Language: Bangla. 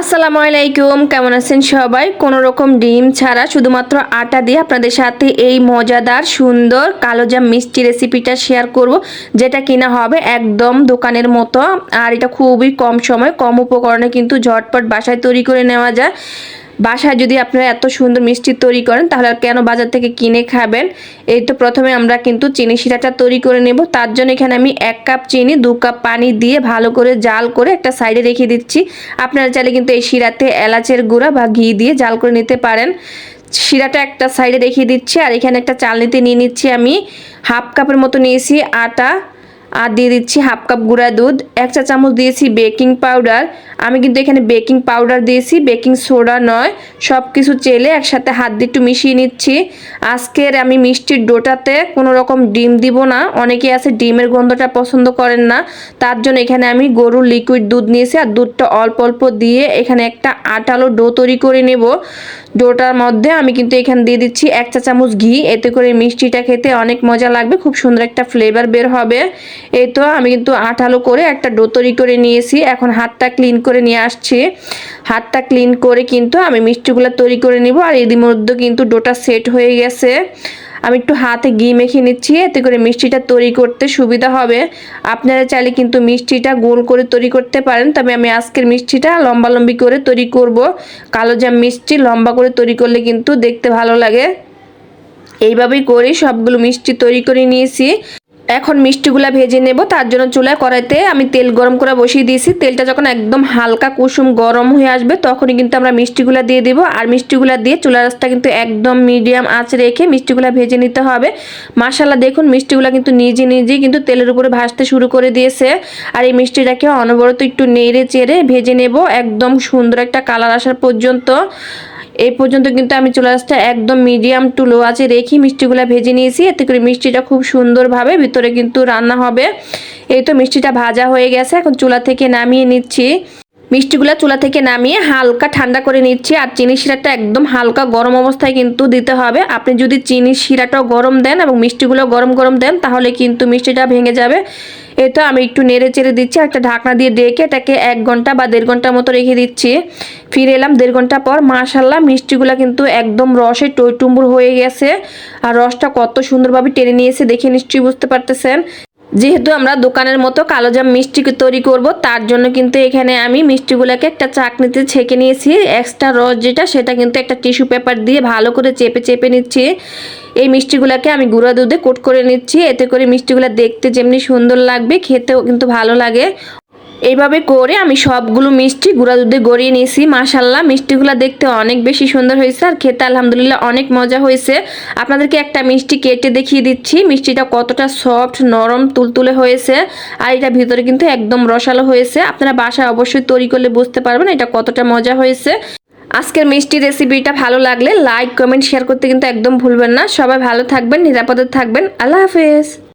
আসসালামু আলাইকুম, কেমন আছেন সবাই? কোনো রকম ডিম ছাড়া শুধুমাত্র আটা দিয়ে আপনাদের সাথে এই মজাদার, সুন্দর কালোজাম মিষ্টি রেসিপিটা শেয়ার করব, যেটা কিনা হবে একদম দোকানের মতো। আর এটা খুবই কম সময়, কম উপকরণে কিন্তু ঝটপট বাসায় তৈরি করে নেওয়া যায়। বাসায় যদি আপনারা এত সুন্দর মিষ্টি তৈরি করেন, তাহলে কেন বাজার থেকে কিনে খাবেন? এই তো প্রথমে আমরা কিন্তু চিনি শিরাটা তৈরি করে নেব। তার জন্য এখানে আমি এক কাপ চিনি, দু কাপ পানি দিয়ে ভালো করে জাল করে একটা সাইডে রেখে দিচ্ছি। আপনারা চাইলে কিন্তু এই শিরাতে এলাচের গুঁড়া বা ঘি দিয়ে জাল করে নিতে পারেন। শিরাটা একটা সাইডে রেখে দিচ্ছি, আর এখানে একটা চালনিতে নিয়ে নিচ্ছি আমি। হাফ কাপের মতো নিয়েছি আটা আর দিয়ে দিচ্ছি হাফ কাপ গুঁড়া দুধ, এক চা চামচ দিয়েছি বেকিং পাউডার। আমি কিন্তু এখানে বেকিং পাউডার দিয়েছি, বেকিং সোডা নয় সব কিছু চেলে একসাথে হাত দিয়ে একটু মিশিয়ে নিচ্ছি। আজকের আমি মিষ্টির ডোটাতে কোনো রকম ডিম দিব না অনেকে আছে ডিমের গন্ধটা পছন্দ করেন না, তার জন্য এখানে আমি গরুর লিকুইড দুধ নিয়েছি, আর দুধটা অল্প অল্প দিয়ে এখানে একটা আটালো ডো তৈরি করে নেব। ডোটার মধ্যে আমি কিন্তু এখানে দিয়ে দিচ্ছি এক চা চামচ ঘি। এতে করে মিষ্টিটা খেতে অনেক মজা লাগবে, খুব সুন্দর একটা ফ্লেভার বের হবে। এই তো আমি কিন্তু আঠালো করে একটা ডো তৈরি করে নিয়েছি। এখন হাতটা ক্লিন করে নিয়ে আসছি। হাতটা ক্লিন করে কিন্তু আমি মিষ্টিগুলো তৈরি করে নিব। আর এর মধ্যে কিন্তু ডোটা সেট হয়ে গেছে। আমি একটু হাতে ঘি মেখে নিচ্ছি, এতে করে মিষ্টিটা তৈরি করতে সুবিধা হবে। আপনারা চাইলে কিন্তু মিষ্টিটা গোল করে তৈরি করতে পারেন, তবে আমি আজকের মিষ্টিটা লম্বা লম্বি করে তৈরি করব। কালো জাম মিষ্টি লম্বা করে তৈরি করলে কিন্তু দেখতে ভালো লাগে। এইভাবেই করে সবগুলো মিষ্টি তৈরি করে নিয়েছি। এখন মিষ্টিগুলা ভেজে নেব, তার জন্য চুলায় কড়াইতে আমি তেল গরম করে বসিয়ে দিয়েছি। তেলটা যখন একদম হালকা কুসুম গরম হয়ে আসবে, তখনই কিন্তু আমরা মিষ্টিগুলা দিয়ে দেবো। আর মিষ্টিগুলা দিয়ে চুলা রাসটা কিন্তু একদম মিডিয়াম আঁচ রেখে মিষ্টিগুলা ভেজে নিতে হবে। মাসাল্লাহ দেখুন মিষ্টিগুলা কিন্তু নিজে নিজেই কিন্তু তেলের উপরে ভাজতে শুরু করে দিয়েছে। আর এই মিষ্টিটাকে অনবরত একটু নেড়ে চেড়ে ভেজে নেব, একদম সুন্দর একটা কালার আসার পর্যন্ত। এই পর্যন্ত কিন্তু আমি চলে আসতে একদম মিডিয়াম টু লো আছে। রেখে মিষ্টিগুলো ভেজে নিয়েছি। এতে করে মিষ্টিটা খুব সুন্দরভাবে ভিতরে কিন্তু রান্না হবে। এই তো মিষ্টিটা ভাজা হয়ে গেছে। এখন চুলা থেকে নামিয়ে নিচ্ছি। মিষ্টিগুলো চুলা থেকে নামিয়ে হালকা ঠান্ডা করে নিচ্ছি, আর চিনি শিরাটা একদম হালকা গরম অবস্থায় কিন্তু দিতে হবে। আপনি যদি চিনি শিরাটাও গরম দেন এবং মিষ্টিগুলো গরম গরম দেন, তাহলে কিন্তু মিষ্টিটা ভেঙে যাবে। তো আমি একটু নেড়ে চেড়ে দিচ্ছি একটা ঢাকনা দিয়ে ডেকে এটাকে এক ঘণ্টা বা দেড় ঘণ্টার মতো রেখে দিচ্ছি। ফিরে এলাম দেড় ঘণ্টা পর মাশাল্লাহ মিষ্টিগুলো কিন্তু একদম রসে টইটুম্বুর হয়ে গেছে। আর রসটা কত সুন্দরভাবে টেনে নিয়েছে দেখে নিশ্চয়ই বুঝতে পারতেছেন। যেহেতু আমরা দোকানের মতো কালো জাম মিষ্টি তৈরি করব, তার জন্য কিন্তু এখানে আমি মিষ্টিগুলোকে একটা চাকনিতে ছেঁকে নিয়েছি। এক্সট্রা রস যেটা, সেটা কিন্তু একটা টিস্যু পেপার দিয়ে ভালো করে চেপে চেপে নিচ্ছি। এই মিষ্টিগুলোকে আমি গুঁড়া দুধে কোট করে নিচ্ছি। এতে করে মিষ্টিগুলো দেখতে যেমনি সুন্দর লাগবে, খেতেও কিন্তু ভালো লাগে। এইভাবে করে আমি সবগুলো মিষ্টি গুঁড়া দুধে গড়িয়ে নিয়েছি মাসাল্লাহ মিষ্টিগুলো দেখতে অনেক বেশি সুন্দর হয়েছে আর খেতে আলহামদুলিল্লাহ অনেক মজা হয়েছে। আপনাদেরকে একটা মিষ্টি কেটে দেখিয়ে দিচ্ছি। মিষ্টিটা কতটা সফট নরম, তুলতুলে হয়েছে আর এটা ভিতরে কিন্তু একদম রসালো হয়েছে। আপনারা বাসায় অবশ্যই তৈরি করলে বুঝতে পারবেন এটা কতটা মজা হয়েছে। আজকের মিষ্টি রেসিপিটা ভালো লাগলে লাইক কমেন্ট শেয়ার করতে কিন্তু একদম ভুলবেন না। সবাই ভালো থাকবেন, নিরাপদে থাকবেন। আল্লাহ হাফেজ।